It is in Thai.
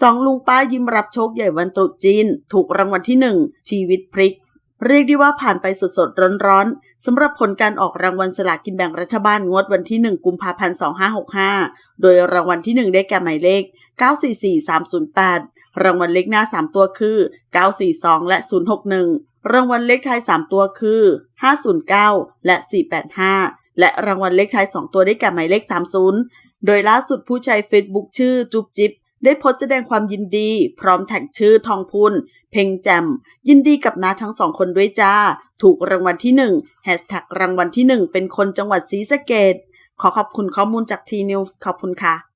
สองลุงป้ายิ้มรับโชคใหญ่วันตรุษจีน ถูกรางวัลที่หนึ่งชีวิตพลิก เรียกได้ว่าผ่านไปสดๆร้อนๆสำหรับผลการออกรางวัลสลากกินแบ่งรัฐบาลงวดวันที่ 1 กุมภาพันธ์ 2565 โดยรางวัลที่ 1 ได้แก่หมายเลข 944308 รางวัลเลขหน้า 3 ตัวคือ 942 และ 061 รางวัลเลขท้าย 3 ตัวคือ 509 และ 485 และรางวัลเลขท้าย 2 ตัวได้แก่หมายเลข 30 โดยล่าสุดผู้ใช้ Facebook ชื่อจุ๊บจิ๊บ ได้โพสต์แสดงความยินดี พร้อมแท็กชื่อทองพุนเพ่งแจมยินดีกับน้าทั้งสองคนด้วยจ้า ถูกรางวัลที่หนึ่งแฮชแท็กรางวัลที่หนึ่งเป็นคนจังหวัดศรีสะเกดขอขอบคุณข้อมูลจากทีนิวส์ขอบคุณค่ะ